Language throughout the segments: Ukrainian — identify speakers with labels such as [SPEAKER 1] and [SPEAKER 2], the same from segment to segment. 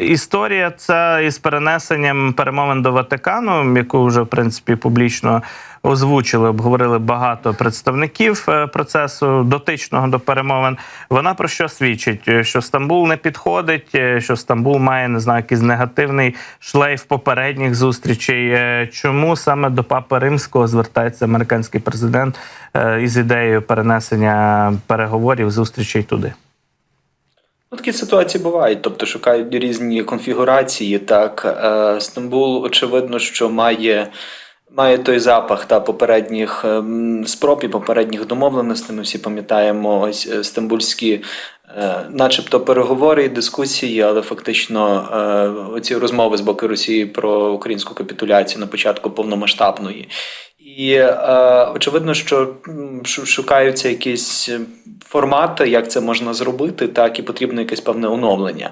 [SPEAKER 1] Історія ця із перенесенням перемовин до Ватикану, яку вже в принципі публічно озвучили, обговорили багато представників е, процесу дотичного до перемовин. Вона про що свідчить? Е, Що Стамбул не підходить, е, що Стамбул має не знаю, якийсь негативний шлейф попередніх зустрічей. Чому саме до Папи Римського звертається американський президент із ідеєю перенесення переговорів зустрічей туди?
[SPEAKER 2] Ну, такі ситуації бувають, тобто шукають різні конфігурації. Так, Е, Стамбул, очевидно, що має, має той запах та попередніх ем, спроб і попередніх домовленостей. Ми всі пам'ятаємо ось е, стамбульські, е, начебто, переговори і дискусії, але фактично оці розмови з боку Росії про українську капітуляцію на початку повномасштабної. І е, очевидно, що шукаються якісь е, формати, як це можна зробити, так і потрібно якесь певне оновлення.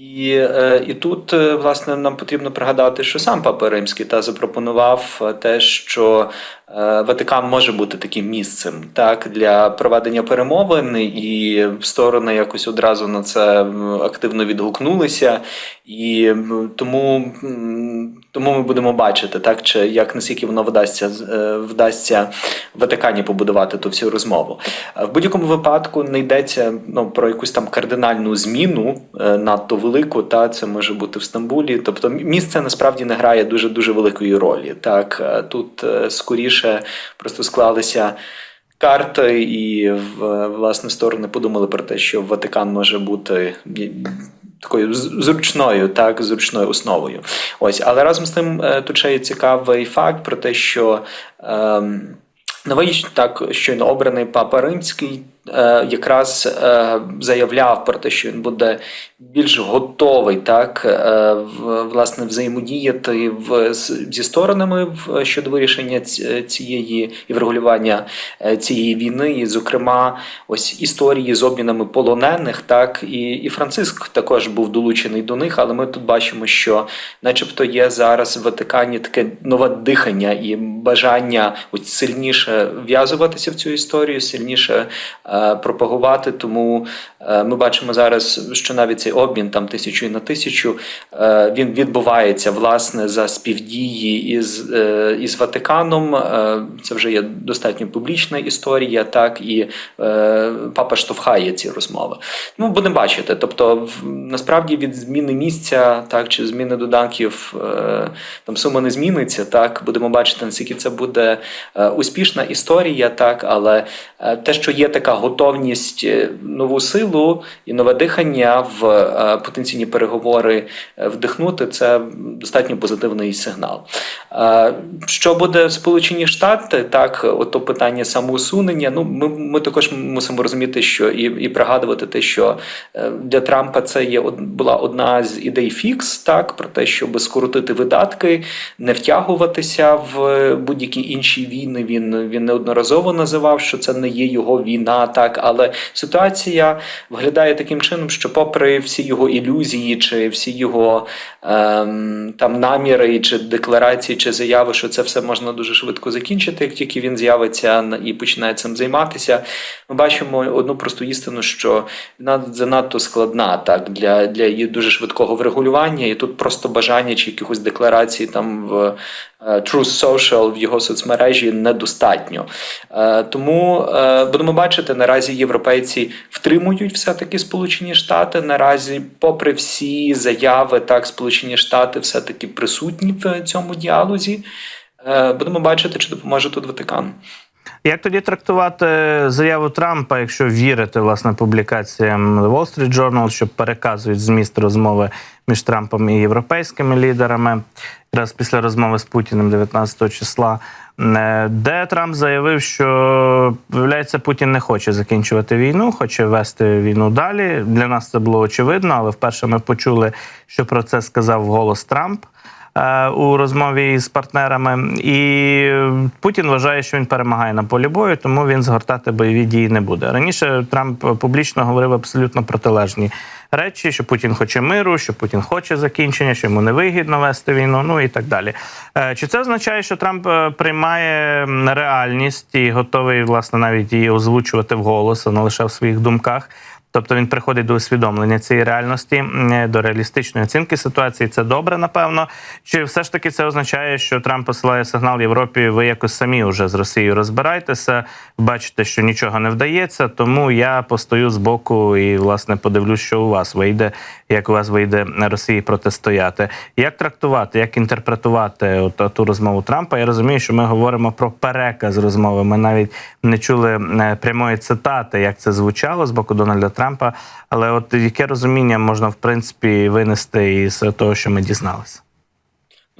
[SPEAKER 2] І, е, і тут, е, власне, нам потрібно пригадати, що сам Папа Римський та запропонував е, те, що Ватикан може бути таким місцем так для проведення перемовин, і сторони якось одразу на це активно відгукнулися. І тому, тому ми будемо бачити, так чи як наскільки воно вдасться вдасться Ватикані побудувати ту всю розмову. В будь-якому випадку не йдеться ну, про якусь там кардинальну зміну надто велику, та це може бути в Стамбулі. Тобто місце насправді не грає дуже дуже великої ролі. Так Е, тут е, скоріше просто склалися. Карти і власне сторони подумали про те, що Ватикан може бути такою зручною, так, зручною основою. Ось, але разом з тим е, тут ще є цікавий факт про те, що ем, новий так щойно обраний папа римський. Е, Якраз е, заявляв про те, що він буде більш готовий так е, власне взаємодіяти в зі сторонами в щодо вирішення цієї і врегулювання цієї війни, і, зокрема, ось історії з обмінами полонених, так і, і Франциск також був долучений до них, але ми тут бачимо, що, начебто, є зараз в Ватикані таке нове дихання і бажання ось сильніше в'язуватися в цю історію, сильніше пропагувати. Тому е, ми бачимо зараз, що навіть цей обмін там тисячу на тисячу е, він відбувається власне за співдії із, е, із Ватиканом. Е, Це вже є достатньо публічна історія, так і е, папа штовхає ці розмови. Ну, будемо бачити. Тобто, насправді від зміни місця, так чи зміни доданків е, там сума не зміниться. Так, будемо бачити, наскільки це буде е, успішна історія, так, але е, те, що є така готовність е, нову силу і нове дихання в е, потенційні переговори е, вдихнути, це достатньо позитивний сигнал. Що буде Сполучені Штати, так, ото питання самоусунення. Ну, ми, ми також мусимо розуміти, що і, і пригадувати те, що для Трампа це є була одна з ідей фікс, так, про те, щоб скоротити видатки, не втягуватися в будь-які інші війни. Він, він неодноразово називав, що це не є його війна, так, але ситуація виглядає таким чином, що, попри всі його ілюзії, чи всі його ем, там наміри, чи декларації, чи заяви, що це все можна дуже швидко закінчити, як тільки він з'явиться і починає цим займатися. Ми бачимо одну просту істину, що вона занадто складна так для, для її дуже швидкого врегулювання, і тут просто бажання чи якихось декларацій там в е, Truth Social в його соцмережі недостатньо. Е, Тому е, будемо бачити, наразі європейці втримують все-таки Сполучені Штати. Наразі, попри всі заяви, так Сполучені Штати все-таки присутні в цьому діалозі. Е, Будемо бачити, чи допоможе тут Ватикан.
[SPEAKER 1] Як тоді трактувати заяву Трампа, якщо вірити власне публікаціям Wall Street Journal, що переказують зміст розмови між Трампом і європейськими лідерами, якраз після розмови з Путіним 19 числа, е, де Трамп заявив, що виявляється, Путін не хоче закінчувати війну, хоче вести війну далі. Для нас це було очевидно, але вперше ми почули, що про це сказав голос Трамп у розмові з партнерами. І е, Путін вважає, що він перемагає на полі бою, тому він згортати бойові дії не буде. Раніше Трамп публічно говорив абсолютно протилежні речі, що Путін хоче миру, що Путін хоче закінчення, що йому невигідно вести війну, ну і так далі. Е, Чи це означає, що Трамп е, приймає реальність і готовий власне навіть її озвучувати вголос, а не лише в своїх думках? Тобто він приходить до усвідомлення цієї реальності, до реалістичної оцінки ситуації. Це добре, напевно. Чи все ж таки це означає, що Трамп посилає сигнал Європі? Ви якось самі вже з Росією розбирайтеся, бачите, що нічого не вдається. Тому я постою з боку і власне подивлюсь, що у вас вийде, як у вас вийде Росії протистояти. Як трактувати, як інтерпретувати от, ту розмову Трампа? Я розумію, що ми говоримо про переказ розмови. Ми навіть не чули е, прямої цитати, як це звучало з боку Дональда. Але от яке розуміння можна в принципі винести із того, що ми дізналися?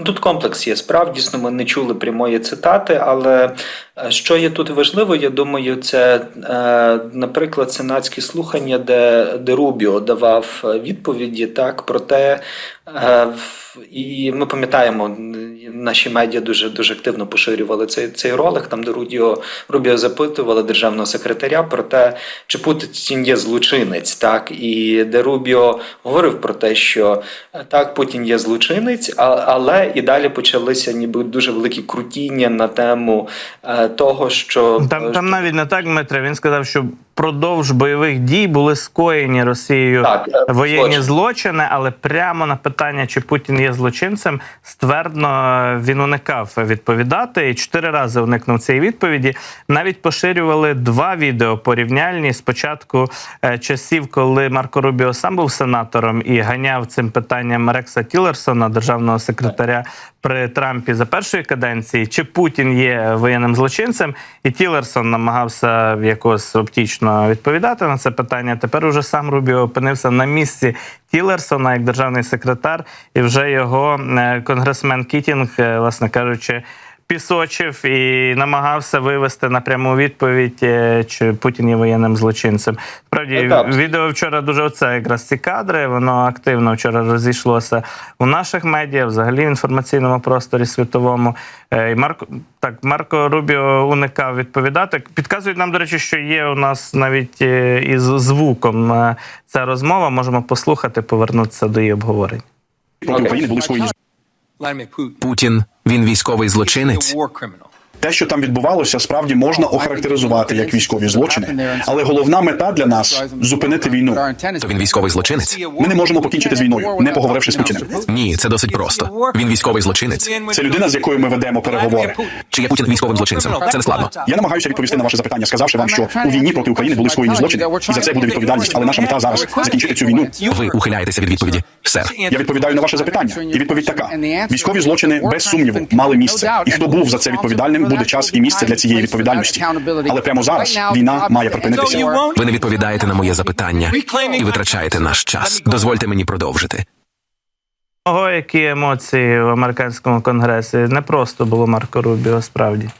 [SPEAKER 2] Ну, Тут комплекс є. Справді ми не чули прямої цитати, але е, що є тут важливо, я думаю, це, е, наприклад, сенатські слухання, де, де Рубіо давав е, відповіді так про те, в- і ми пам'ятаємо, наші медіа дуже дуже активно поширювали цей, цей ролик, там де Рубіо, Рубіо запитували державного секретаря про те, чи Путін є злочинець, так і де Рубіо говорив про те, що е, так, Путін є злочинець, але і далі почалися ніби дуже великі крутіння на тему е, того, що
[SPEAKER 1] Там, там навіть не так, Дмитре. Він сказав, що продовж бойових дій були скоєні Росією
[SPEAKER 2] Так, е,
[SPEAKER 1] воєнні
[SPEAKER 2] злочин.
[SPEAKER 1] злочини, але прямо на питання, чи Путін є злочинцем, ствердно е, він уникав відповідати. І чотири рази уникнув цієї відповіді. Навіть поширювали два відео порівняльні спочатку е, часів, коли Марко Рубіо сам був сенатором і ганяв цим питанням Рекса Тілерсона, державного секретаря при Трампі за першої каденції, чи Путін є воєнним злочинцем, і Тілерсон намагався якось оптічно відповідати на це питання. Тепер уже сам Рубіо опинився на місці Тілерсона як державний секретар, і вже його е, конгресмен Кітінг, е, власне кажучи. Пісочив і намагався вивести на пряму відповідь, е, чи Путін є воєнним злочинцем. Справді,
[SPEAKER 2] Ну,
[SPEAKER 1] відео вчора дуже оце якраз ці кадри. Воно активно вчора розійшлося у наших медіа, взагалі в інформаційному просторі світовому. Е, І Марко так Марко Рубіо уникав відповідати. Підказують нам, до речі, що є у нас навіть е, із звуком е, ця розмова. Можемо послухати, повернутися до її обговорень.
[SPEAKER 3] були
[SPEAKER 4] Путін. Він військовий злочинець.
[SPEAKER 3] Те, що там відбувалося, справді можна охарактеризувати як військові злочини. Але головна мета для нас зупинити війну.
[SPEAKER 4] То він військовий злочинець.
[SPEAKER 3] Ми не можемо покінчити з війною, не поговоривши з Путіним.
[SPEAKER 4] Ні, це досить просто. Він військовий злочинець.
[SPEAKER 3] Це людина, з якою ми ведемо переговори.
[SPEAKER 4] Чи є Путін військовим злочинцем? Це не складно.
[SPEAKER 3] Я намагаюся відповісти на ваше запитання, сказавши вам, що у війні проти України були скоєні злочини, і за це буде відповідальність. Але наша мета зараз закінчити цю війну.
[SPEAKER 4] Ви ухиляєтеся від відповіді, сер.
[SPEAKER 3] Я відповідаю на ваше запитання, і відповідь така: військові злочини без сумніву мали місце. І хто був за це відповідальним, буде час і місце для цієї відповідальності. Але прямо зараз війна має припинитися.
[SPEAKER 4] Ви не відповідаєте на моє запитання і витрачаєте наш час. Дозвольте мені продовжити.
[SPEAKER 1] Ого, які емоції в американському конгресі. Не просто було Марко Рубіо, справді.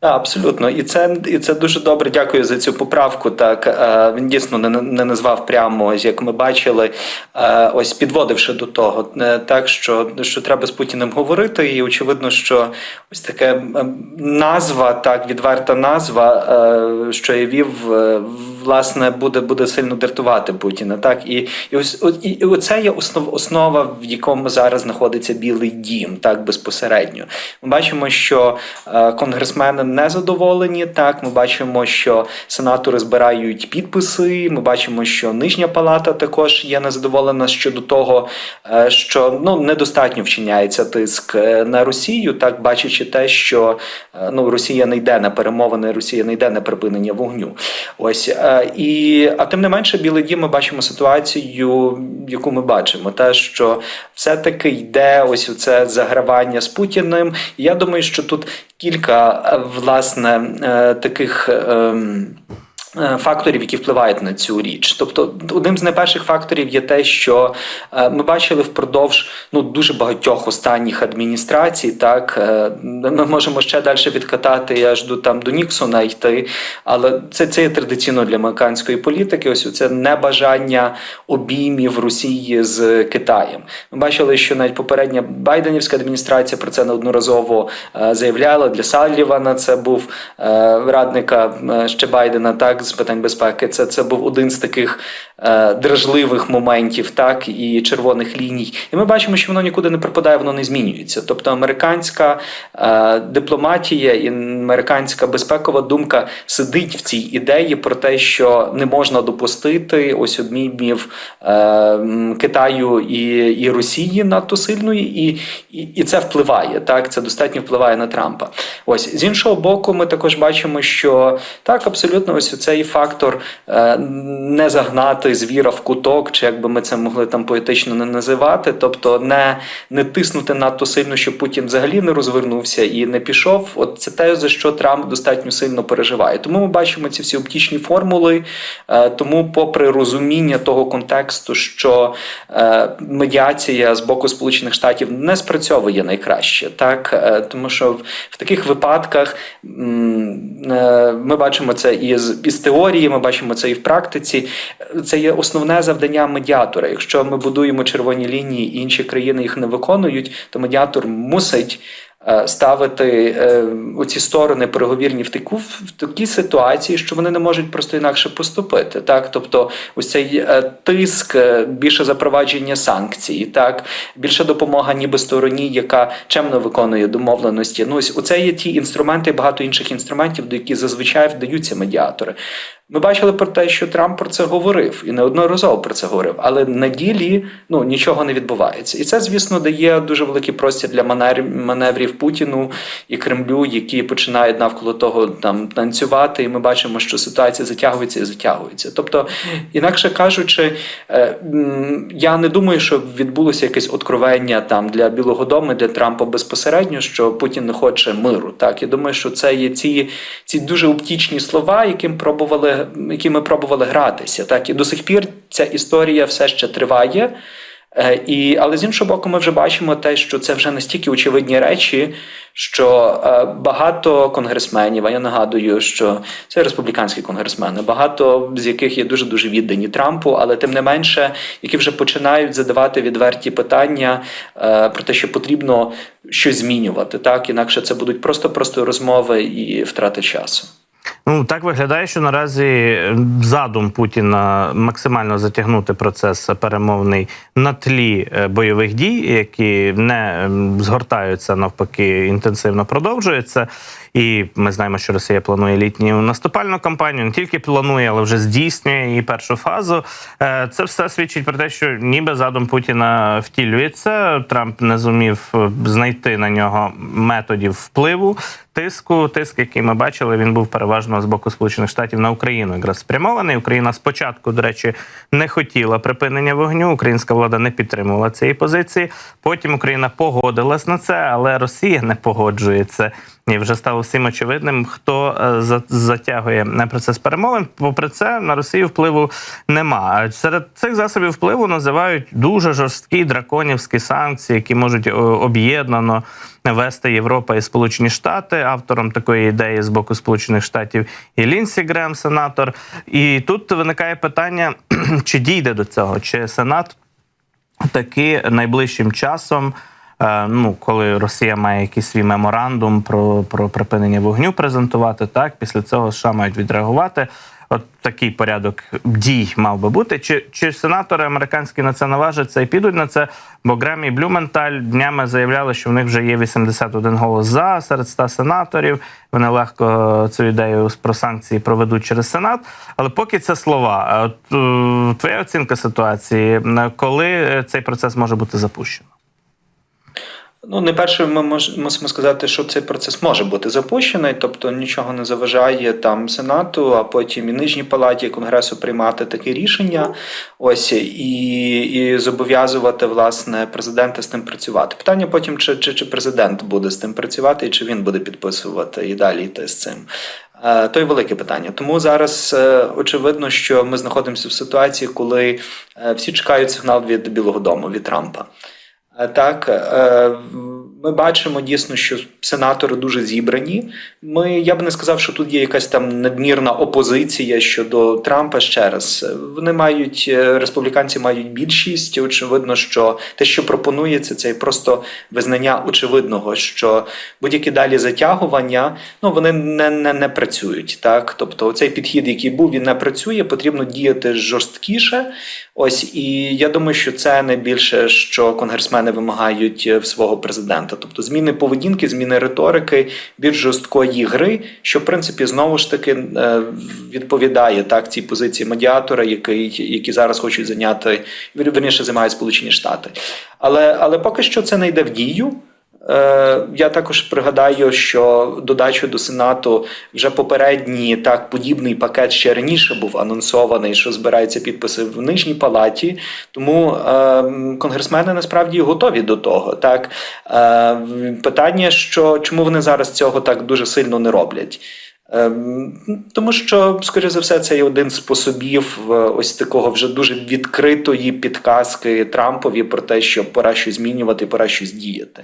[SPEAKER 2] Так, абсолютно, і це і це дуже добре. Дякую за цю поправку. Так е, він дійсно не, не назвав прямо, ось як ми бачили, е, ось підводивши до того, е, так що, що треба з Путіним говорити, і очевидно, що ось таке назва, так відверта назва, що я вів, власне, буде буде сильно дратувати Путіна. Так і, і ось і, і оце є основ, основа, в якому зараз знаходиться Білий Дім, так безпосередньо. Ми бачимо, що конгресмени не задоволені. Так, ми бачимо, що сенатори збирають підписи. Ми бачимо, що нижня палата також є незадоволена щодо того, е, що ну недостатньо вчиняється тиск е, на Росію, так бачачи те, що е, ну Росія не йде на перемовини, Росія не йде на припинення вогню. Ось і а тим не менше, Білий Дім ми бачимо ситуацію, яку ми бачимо, те, що все-таки йде ось це загравання з Путіним. Я думаю, що тут кілька власне е, таких. Е, Факторів, які впливають на цю річ, тобто одним з найперших факторів є те, що е, ми бачили впродовж ну дуже багатьох останніх адміністрацій. Так е, ми можемо ще далі відкатати аж до там до Ніксона йти, але це, це є традиційно для американської політики. Ось це небажання обіймів Росії з Китаєм. Ми бачили, що навіть попередня Байденівська адміністрація про це неодноразово заявляла. Для Саллівана це був радника ще Байдена. Так так з питань безпеки. Це це був один з таких е, дражливих моментів, так і червоних ліній. І ми бачимо, що воно нікуди не припадає, воно не змінюється. Тобто, американська е, дипломатія і американська безпекова думка сидить в цій ідеї про те, що не можна допустити ось обмінів е, Китаю і, і Росії надто сильної, і, і, і це впливає. Так, це достатньо впливає на Трампа. Ось з іншого боку, ми також бачимо, що так абсолютно ось цей фактор е, не загнати звіра в куток, чи як би ми це могли там поетично не називати, тобто не, не тиснути надто сильно, щоб Путін взагалі не розвернувся і не пішов. От це те, за що Трамп достатньо сильно переживає. Тому ми бачимо ці всі оптічні формули. Е, тому, попри розуміння того контексту, що е, медіація з боку Сполучених Штатів не спрацьовує найкраще, так тому що в, таких випадках ми бачимо це і з теорії, ми бачимо це і в практиці. Це є основне завдання медіатора. Якщо ми будуємо червоні лінії, і інші країни їх не виконують, то медіатор мусить. Е, Ставити е, оці сторони переговірні в таку в такі ситуації, що вони не можуть просто інакше поступити. Так, тобто, ось цей е, тиск, більше запровадження санкцій, так більше допомога, ніби стороні, яка чемно виконує домовленості. Ну ось оце є ті інструменти, багато інших інструментів, до які зазвичай вдаються медіатори. Ми бачили про те, що Трамп про це говорив і неодноразово про це говорив, але на ділі ну нічого не відбувається. І це, звісно, дає дуже великий простір для маневрів Путіну і Кремлю, які починають навколо того там танцювати. І ми бачимо, що ситуація затягується і затягується. Тобто, інакше кажучи, е, я не думаю, що відбулося якесь откровення там для Білого Дому, для Трампа безпосередньо, що Путін не хоче миру. Так я думаю, що це є ці, ці дуже оптічні слова, яким пробували, якими пробували гратися. Так і до сих пір ця історія все ще триває. Е, І, але з іншого боку, ми вже бачимо те, що це вже настільки очевидні речі, що е, багато конгресменів, а я нагадую, що це республіканські конгресмени, багато з яких є дуже дуже віддані Трампу, але тим не менше, які вже починають задавати відверті питання е, про те, що потрібно щось змінювати. Так інакше це будуть просто просто розмови і втрати часу.
[SPEAKER 1] Ну так виглядає, що наразі задум Путіна максимально затягнути процес перемовний на тлі е, бойових дій, які не згортаються навпаки, інтенсивно продовжуються. І ми знаємо, що Росія планує літню наступальну кампанію. Не тільки планує, але вже здійснює її першу фазу. Е, Це все свідчить про те, що ніби задум Путіна втілюється. Трамп не зумів е, знайти на нього методів впливу. Тиску, тиск, який ми бачили, він був переважно з боку Сполучених Штатів на Україну якраз спрямований. Україна спочатку, до речі, не хотіла припинення вогню. Українська влада не підтримувала цієї позиції. Потім Україна погодилась на це, але Росія не погоджується. І вже стало всім очевидним, хто е, за- затягує на процес перемовин. Попри це, на Росію впливу нема. Серед цих засобів впливу називають дуже жорсткі драконівські санкції, які можуть об'єднано вести Європа і Сполучені Штати. Автором такої ідеї з боку Сполучених Штатів і Лінсі Грем, сенатор. І тут виникає питання, чи дійде до цього, чи Сенат таки найближчим часом. Е, Ну, коли Росія має якийсь свій меморандум про, про припинення вогню презентувати, так після цього США мають відреагувати. От такий порядок дій мав би бути. Чи, чи сенатори американські на це наважаться і підуть на це? Бо Гремі Блюменталь днями заявляли, що в них вже є 81 голос за серед 100 сенаторів. Вони легко цю ідею про санкції проведуть через Сенат. Але поки це слова. От, е, твоя оцінка ситуації, е, коли е, цей процес може бути запущено?
[SPEAKER 2] Ну, найперше, ми мож, мусимо сказати, що цей процес може бути запущений, тобто нічого не заважає там Сенату, а потім і нижній палаті Конгресу приймати таке рішення. Ось і, і зобов'язувати власне президента з тим працювати. Питання потім, чи, чи, чи президент буде з тим працювати, і чи він буде підписувати і далі йти з цим. Е, То й велике питання. Тому зараз е, очевидно, що ми знаходимося в ситуації, коли е, всі чекають сигнал від Білого Дому від Трампа. Так, е, ми бачимо дійсно, що сенатори дуже зібрані. Ми я б не сказав, що тут є якась там надмірна опозиція щодо Трампа. Ще раз вони мають е, республіканці мають більшість. Очевидно, що те, що пропонується, це просто визнання очевидного, що будь-які далі затягування ну вони не, не, не працюють. Так, тобто, цей підхід, який був, він не працює. Потрібно діяти жорсткіше. Ось і я думаю, що це найбільше, що конгресмени вимагають е, в свого президента. Тобто зміни поведінки, зміни риторики, більш жорсткої гри, що в принципі знову ж таки е, відповідає так цій позиції медіатора, який які зараз хочуть зайняти верніше займають Сполучені Штати. Але але поки що це не йде в дію. Е, Я також пригадаю, що додачу до Сенату вже попередній так подібний пакет ще раніше був анонсований, що збираються підписи в нижній палаті. Тому е, конгресмени насправді готові до того. Так е, питання, що чому вони зараз цього так дуже сильно не роблять. Ем, Тому що, скоріше за все, це є один з способів е, ось такого вже дуже відкритої підказки Трампові про те, що пора щось змінювати, пора щось діяти.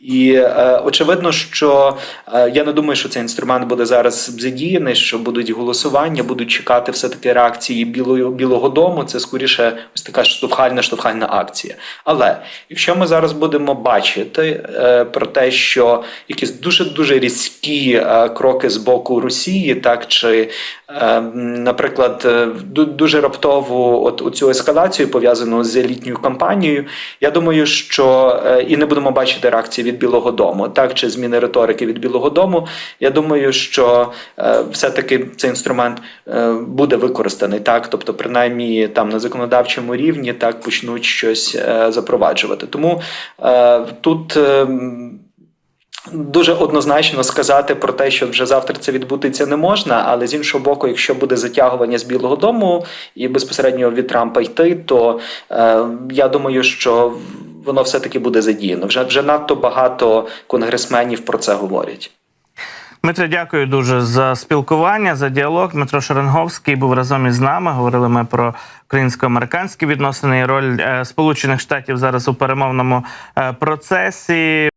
[SPEAKER 2] І е, очевидно, що е, я не думаю, що цей інструмент буде зараз задіяний, що будуть голосування, будуть чекати все-таки реакції Білого, Білого Дому. Це скоріше ось така штовхальна штовхальна акція. Але якщо ми зараз будемо бачити е, про те, що якісь дуже дуже різкі е, кроки з боку Росії, так чи, е, наприклад, е, дуже раптову от оцю ескалацію пов'язану з літньою кампанією, я думаю, що е, і не будемо бачити реакції від Білого Дому, так чи зміни риторики від Білого Дому. Я думаю, що е, все-таки цей інструмент буде використаний так, тобто, принаймні там на законодавчому рівні так почнуть щось запроваджувати. Тому тут. Дуже однозначно сказати про те, що вже завтра це відбудеться не можна, але з іншого боку, якщо буде затягування з Білого Дому і безпосередньо від Трампа йти, то е, я думаю, що воно все-таки буде задіяно. Вже вже надто багато конгресменів про це говорять.
[SPEAKER 1] Дмитро, дякую дуже за спілкування, за діалог. Дмитро Шеренговський був разом із нами. Говорили ми про українсько-американські відносини і роль е, Сполучених Штатів зараз у перемовному е, процесі.